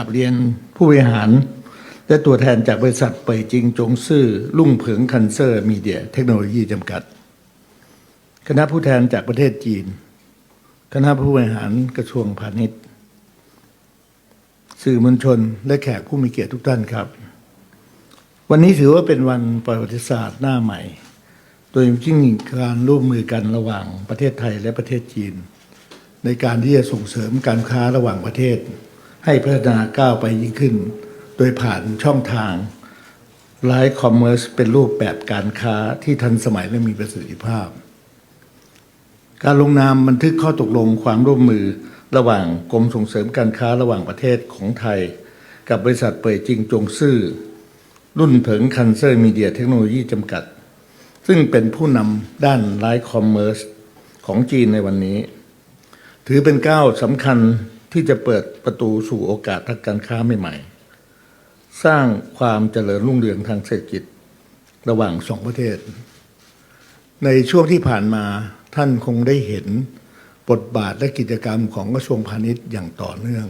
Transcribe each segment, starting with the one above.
กับเรียนผู้บริหาร และตัวแทนจากบริษัทเป่ยจิงจงซื่อลุ่งเผิงคันเซอร์มีเดียเทคโนโลยีจำกัด คณะผู้แทนจากประเทศจีน คณะผู้บริหารกระทรวงพาณิชย์ สื่อมวลชนและแขกผู้มีเกียรติทุกท่านครับ วันนี้ถือว่าเป็นวันประวัติศาสตร์หน้าใหม่ โดยยิ่งการร่วมมือกันระหว่างประเทศไทยและประเทศจีนในการที่จะส่งเสริมการค้าระหว่างประเทศ ให้พัฒนาก้าวไปยิ่งขึ้น โดยผ่านช่องทางไลฟ์คอมเมอร์สเป็นรูปแบบการค้าที่ทันสมัยและมีประสิทธิภาพ การลงนามบันทึกข้อตกลงความร่วมมือระหว่างกรมส่งเสริมการค้าระหว่างประเทศของไทย กับบริษัทเป่ยจิงจงซื่อ รุ่นเผิงคันเซอร์มีเดียเทคโนโลยีจำกัด ซึ่งเป็นผู้นำด้านไลฟ์คอมเมอร์สของจีนในวันนี้ ถือเป็นก้าวสำคัญ ที่จะเปิดประตูสู่โอกาสทางการค้าใหม่ๆ สร้างความเจริญรุ่งเรืองทางเศรษฐกิจระหว่างสองประเทศ ในช่วงที่ผ่านมาท่านคงได้เห็นบทบาทและกิจกรรมของกระทรวงพาณิชย์อย่างต่อเนื่อง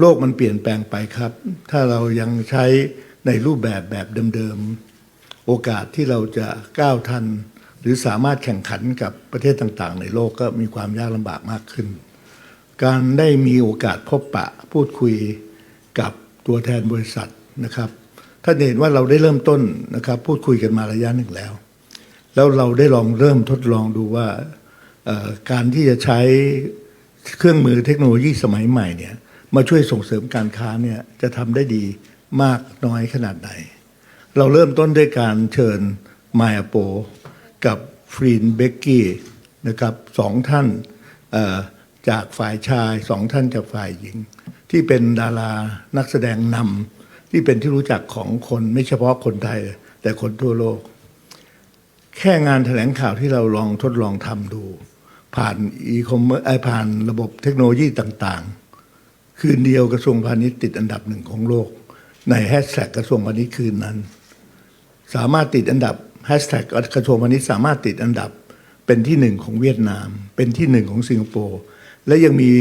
โลกมันเปลี่ยนแปลงไปครับ ถ้าเรายังใช้ในรูปแบบแบบเดิมๆ โอกาสที่เราจะก้าวทัน หรือสามารถแข่งขันกับประเทศต่างๆ ในโลกก็มีความยากลำบากมากขึ้น การได้มีโอกาสพบปะพูดคุยกับตัวแทนบริษัทนะครับท่านเห็นว่าเราได้เริ่มต้นนะครับ พูดคุยกันมาระยะหนึ่งแล้ว แล้วเราได้ลองเริ่มทดลองดูว่าการที่จะใช้เครื่องมือเทคโนโลยีสมัยใหม่เนี่ยมาช่วยส่งเสริมการค้าเนี่ยจะทำได้ดีมากน้อยขนาดไหน เราเริ่มต้นด้วยการเชิญมายาโป กับฟรีนเบกกี้นะครับสองท่านเจากฝ่ายชายสองท่านจากฝ่ายหญิง ที่เป็นดารานักแสดงนำที่เป็นที่รู้จักของคนไม่เฉพาะคนไทย แต่คนทั่วโลก แค่งานแถลงข่าวที่เราลองทดลองทำดู ผ่านอีคอมเมิร์ซผ่านระบบเทคโนโลยีต่างๆ คืนเดียวกระทรวงพาณิชย์ติดอันดับหนึ่งของโลก ในแฮชแท็กกระทรวงพาณิชย์คืนนั้น สามารถติดอันดับแฮชแท็กกระทรวงพาณิชย์สามารถติดอันดับเป็นที่หนึ่งของเวียดนาม เป็นที่หนึ่งของสิงคโปร์ และยังมี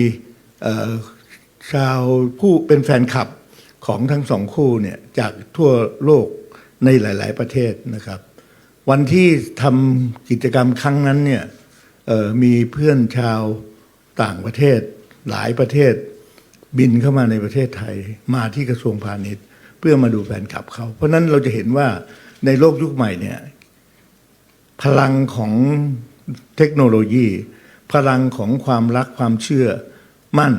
ชาวผู้เป็นแฟนคลับของทั้งสองคู่เนี่ยจากทั่วโลกในหลาย ๆ ประเทศนะครับ วันที่ทำกิจกรรมครั้งนั้นเนี่ยมีเพื่อนชาวต่างประเทศหลายประเทศบินเข้ามาในประเทศไทยมาที่กระทรวงพาณิชย์ เพื่อมาดูแฟนคลับเขา เพราะนั้นเราจะเห็นว่าในโลกยุคใหม่เนี่ยพลังของเทคโนโลยี พลังของความรักความเชื่อมั่น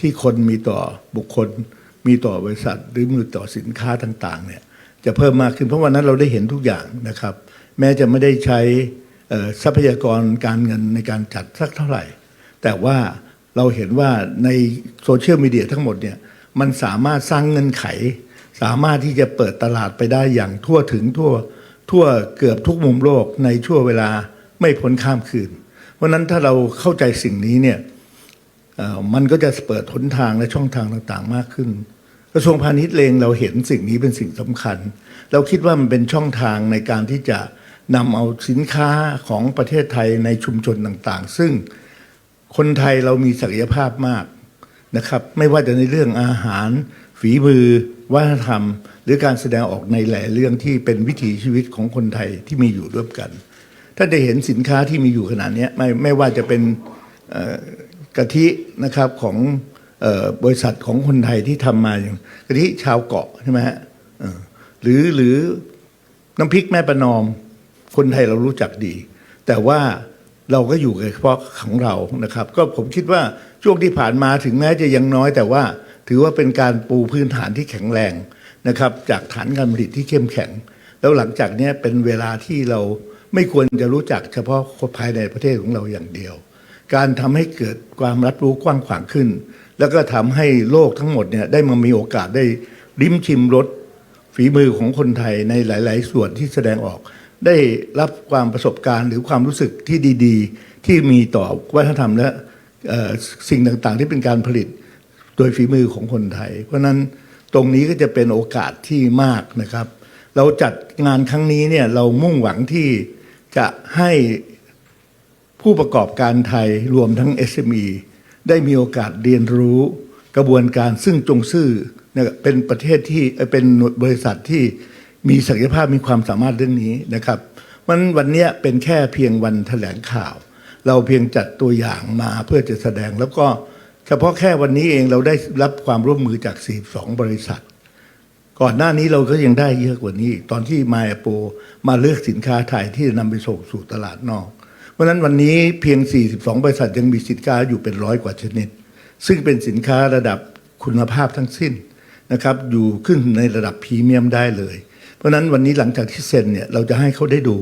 ที่คนมีต่อบุคคล มีต่อบริษัท หรือมีต่อสินค้าต่างๆเนี่ยจะเพิ่มมากขึ้นเพราะวันนั้นเราได้เห็นทุกอย่างนะครับ แม้จะไม่ได้ใช้ทรัพยากรการเงินในการจัดสักเท่าไหร่ แต่ว่าเราเห็นว่าในโซเชียลมีเดียทั้งหมดเนี่ยมันสามารถสร้างเงื่อนไข สามารถที่จะเปิดตลาดไปได้อย่างทั่วถึงทั่วทั่วเกือบทุกมุมโลกในช่วงเวลาไม่พ้นข้ามคืน เพราะนั้นถ้าเราเข้าใจสิ่งนี้เนี่ยมันก็จะเปิดหนทางและช่องทางต่างๆ มากขึ้น กระทรวงพาณิชย์เองเราเห็นสิ่งนี้เป็นสิ่งสำคัญ เราคิดว่ามันเป็นช่องทางในการที่จะนำเอาสินค้าของประเทศไทยในชุมชนต่างๆ ซึ่งคนไทยเรามีศักยภาพมากนะครับ ไม่ว่าจะในเรื่องอาหาร ฝีมือ วัฒนธรรม หรือการแสดงออกในหลายเรื่องที่เป็นวิถีชีวิตของคนไทยที่มีอยู่ร่วมกัน ถ้าได้เห็นสินค้าที่มีอยู่ขนาดนี้ไม่ไม่ว่าจะเป็นกะทินะครับของออบริษัทของคนไทยที่ทำมาอย่างกะทิชาวเกาะใช่ไหมฮะหรือหรือน้ำพริกแม่ประนอม คนไทยเรารู้จักดี แต่ว่าเราก็อยู่กับเฉพาะของเรานะครับ ก็ผมคิดว่าช่วงที่ผ่านมาถึงแม้จะยังน้อย แต่ว่าถือว่าเป็นการปูพื้นฐานที่แข็งแรงนะครับ จากฐานการผลิตที่เข้มแข็ง แล้วหลังจากนี้เป็นเวลาที่เรา ไม่ควรจะรู้จักเฉพาะภายในประเทศของเราอย่างเดียว การทำให้เกิดความรับรู้กว้างขวางขึ้น แล้วก็ทำให้โลกทั้งหมดเนี่ยได้มามีโอกาสได้ลิ้มชิมรสฝีมือของคนไทยในหลาย ๆ ส่วนที่แสดงออก ได้รับความประสบการณ์หรือความรู้สึกที่ดี ๆ ที่มีต่อวัฒนธรรมและสิ่งต่างๆ ที่เป็นการผลิตโดยฝีมือของคนไทย เพราะนั้นตรงนี้ก็จะเป็นโอกาสที่มากนะครับ เราจัดงานครั้งนี้เนี่ยเรามุ่งหวังที่ จะให้ผู้ประกอบการไทยรวมทั้ง SME ได้มีโอกาสเรียนรู้กระบวนการซึ่งจงซื่อเนี่ยเป็นประเทศที่เป็นบริษัทที่มีศักยภาพมีความสามารถเรื่องนี้นะครับมันวันนี้เป็นแค่เพียงวันแถลงข่าว เราเพียงจัดตัวอย่างมาเพื่อจะแสดงแล้วก็เฉพาะแค่วันนี้เองเราได้รับความร่วมมือจาก 42 บริษัท ก่อนหน้านี้เราก็ยังได้เยอะกว่านี้ ตอนที่มาโปมาเลือกสินค้าไทยที่จะนำไปส่งสู่ตลาดนอก เพราะนั้นวันนี้เพียง 42 บริษัทยังมีสินค้าอยู่เป็นร้อยกว่าชนิด ซึ่งเป็นสินค้าระดับคุณภาพทั้งสิ้นนะครับอยู่ขึ้นในระดับพรีเมียมได้เลย เพราะฉะนั้นวันนี้หลังจากที่เซ็นเนี่ยเราจะให้เขาได้ดู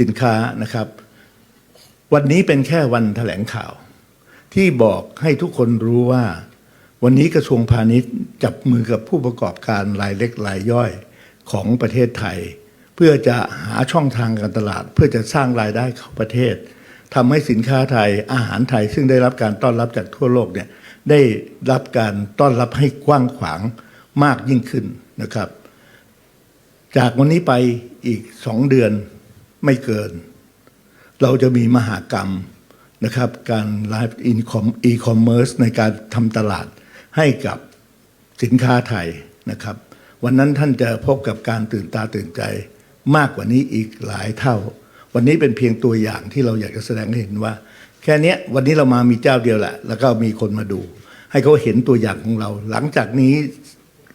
สินค้านะครับ วันนี้เป็นแค่วันแถลงข่าว ที่บอกให้ทุกคนรู้ว่า วันนี้กระทรวงพาณิชย์จับมือกับผู้ประกอบการรายเล็กรายย่อยของประเทศไทย เพื่อจะหาช่องทางการตลาด เพื่อจะสร้างรายได้เข้าประเทศทำให้สินค้าไทยอาหารไทย ซึ่งได้รับการต้อนรับจากทั่วโลกเนี่ยได้รับการต้อนรับให้กว้างขวางมากยิ่งขึ้นนะครับ จากวันนี้ไปอีกสองเดือนไม่เกิน เราจะมีมหากรรมนะครับ การไลฟ์อินคอมอีคอมเมิร์ซในการทำตลาด ให้กับสินค้าไทยนะครับ วันนั้นท่านจะพบกับการตื่นตาตื่นใจมากกว่านี้อีกหลายเท่า วันนี้เป็นเพียงตัวอย่างที่เราอยากจะแสดงให้เห็นว่า แค่นี้วันนี้เรามามีเจ้าเดียวแหละ แล้วก็มีคนมาดู ให้เขาเห็นตัวอย่างของเรา หลังจากนี้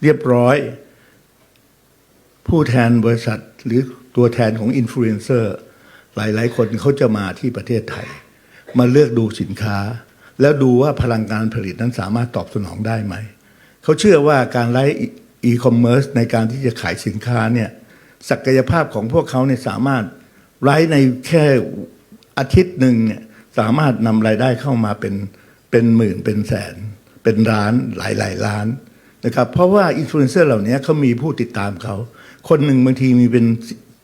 เรียบร้อย ผู้แทนบริษัทหรือตัวแทนของอินฟลูเอนเซอร์หลาย ๆ คนเขาจะมาที่ประเทศไทย มาเลือกดูสินค้า แล้วดูว่าพลังการผลิตนั้นสามารถตอบสนองได้ไหม เขาเชื่อว่าการไลฟ์อีคอมเมิร์ซในการที่จะขายสินค้าเนี่ยศักยภาพของพวกเขาเนี่ยสามารถไลฟ์ในแค่อาทิตย์หนึ่งเนี่ยสามารถนำรายได้เข้ามาเป็นเป็นหมื่นเป็นแสน เป็นล้านหลายหลายล้านนะครับเพราะว่าอินฟลูเอนเซอร์เหล่านี้เขามีผู้ติดตามเขา คนหนึ่งบางทีมีเป็น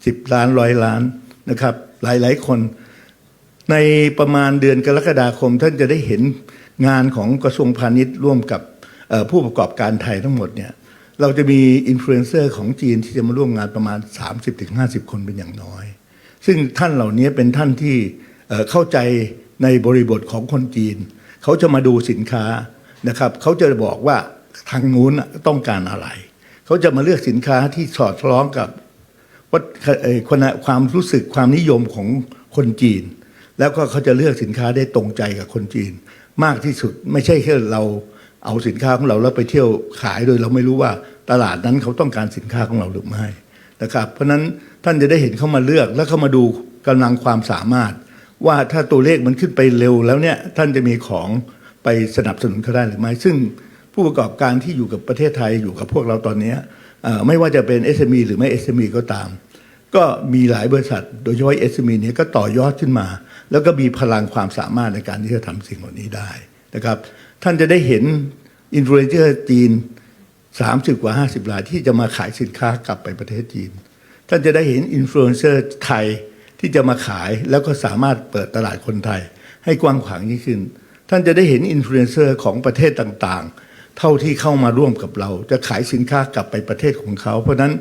สิบล้านร้อยล้านนะครับหลายหลายๆคน ในประมาณเดือนกรกฎาคม ท่านจะได้เห็นงานของกระทรวงพาณิชย์ร่วมกับผู้ประกอบการไทยทั้งหมดเนี่ยเราจะมีอินฟลูเอนเซอร์ของจีนที่จะมาร่วมงานประมาณ 30-50 คนเป็นอย่างน้อย ซึ่งท่านเหล่านี้เป็นท่านที่เข้าใจในบริบทของคนจีน เขาจะมาดูสินค้านะครับ เขาจะบอกว่าทางนู้นต้องการอะไร เขาจะมาเลือกสินค้าที่สอดคล้องกับวัดเอ่อคนน่ะความรู้สึกความนิยมของคนจีน แล้วก็เขาจะเลือกสินค้าได้ตรงใจกับคนจีน มากที่สุดไม่ใช่แค่เราเอาสินค้าของเราแล้วไปเที่ยวขายโดยเราไม่รู้ว่าตลาดนั้นเขาต้องการสินค้าของเราหรือไม่นะครับเพราะนั้นท่านจะได้เห็นเขามาเลือกแล้วเขามาดูกำลังความสามารถ ว่าถ้าตัวเลขมันขึ้นไปเร็วแล้วเนี่ยท่านจะมีของไปสนับสนุนเขาได้หรือไม่ ซึ่งผู้ประกอบการที่อยู่กับประเทศไทยอยู่กับพวกเราตอนนี้ไม่ว่าจะเป็น SME หรือไม่ SME ก็ตาม ก็มีหลายบริษัท โดยเฉพาะ SME เนี่ยก็ต่อยอดขึ้นมา แล้วก็มีพลังความสามารถในการที่จะทำสิ่งเหล่านี้ได้นะครับ ท่านจะได้เห็นอินฟลูเอนเซอร์จีน 30 กว่า 50รายที่จะมาขายสินค้ากลับไปประเทศจีน ท่านจะได้เห็นอินฟลูเอนเซอร์ไทยที่จะมาขายแล้วก็สามารถเปิดตลาดคนไทย ให้กว้างขวางยิ่งขึ้น ท่านจะได้เห็นอินฟลูเอนเซอร์ของประเทศต่างๆ เท่าที่เข้ามาร่วมกับเรา จะขายสินค้ากลับไปประเทศของเขา เพราะนั้น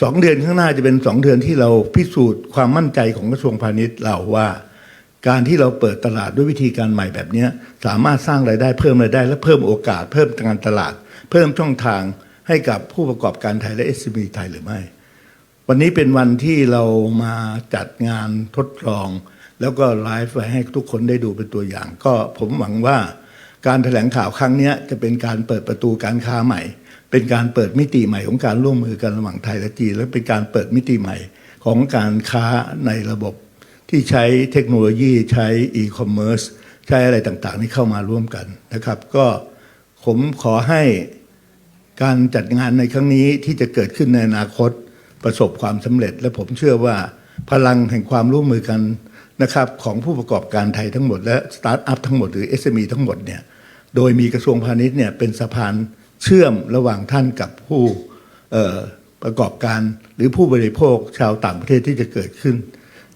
สองเดือนข้างหน้าจะเป็นสองเดือนที่เราพิสูจน์ความมั่นใจของกระทรวงพาณิชย์เราว่า การที่เราเปิดตลาดด้วยวิธีการใหม่แบบนี้สามารถสร้างรายได้เพิ่มรายได้ และเพิ่มโอกาส เพิ่มการตลาด เพิ่มช่องทางให้กับผู้ประกอบการไทยและ SME ไทยหรือไม่ วันนี้เป็นวันที่เรามาจัดงานทดลอง แล้วก็ไลฟ์ไว้ให้ทุกคนได้ดูเป็นตัวอย่าง ก็ผมหวังว่า การแถลงข่าวครั้งนี้จะเป็นการเปิดประตูการค้าใหม่ เป็นการเปิดมิติใหม่ของการร่วมมือกันระหว่างไทยและจีนและเป็นการเปิดมิติใหม่ของการค้าในระบบ ที่ใช้เทคโนโลยีใช้อีคอมเมิร์ซใช้อะไรต่างๆนี่เข้ามาร่วมกันนะครับ ก็ผมขอให้การจัดงานในครั้งนี้ที่จะเกิดขึ้นในอนาคตประสบความสำเร็จ และผมเชื่อว่าพลังแห่งความร่วมมือกัน นะครับของผู้ประกอบการไทยทั้งหมดและสตาร์ทอัพทั้งหมดหรือ SME ทั้งหมดเนี่ยโดยมีกระทรวงพาณิชย์เนี่ยเป็นสะพานเชื่อมระหว่างท่านกับผู้ประกอบการหรือผู้บริโภคชาวต่างประเทศที่จะเกิดขึ้น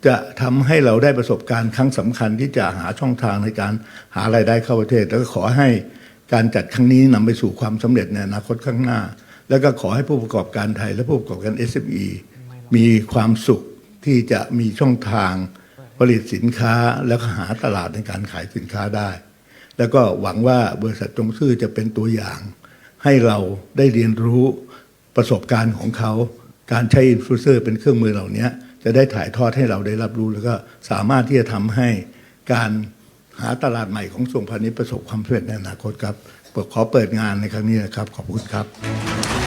จะทำให้เราได้ประสบการณ์ครั้งสำคัญที่จะหาช่องทางในการหารายได้เข้าประเทศ แล้วก็ขอให้การจัดครั้งนี้นำไปสู่ความสำเร็จในอนาคตข้างหน้า แล้วก็ขอให้ผู้ประกอบการไทยและผู้ประกอบการ SME มีความสุขที่จะมีช่องทาง ผลิตสินค้าแล้วก็หาตลาดในการขายสินค้าได้ แล้วก็หวังว่าบริษัทจงซื่อจะเป็นตัวอย่าง ให้เราได้เรียนรู้ประสบการณ์ของเขา การใช้อินฟลูเซอร์เป็นเครื่องมือเหล่านี้จะได้ถ่ายทอดให้เราได้รับรู้ แล้วก็สามารถที่จะทำให้การหาตลาดใหม่ของส่งพาณิชย์ประสบความสำเร็จในอนาคตครับขอเปิดงานในครั้งนี้นะครับ ขอบคุณครับ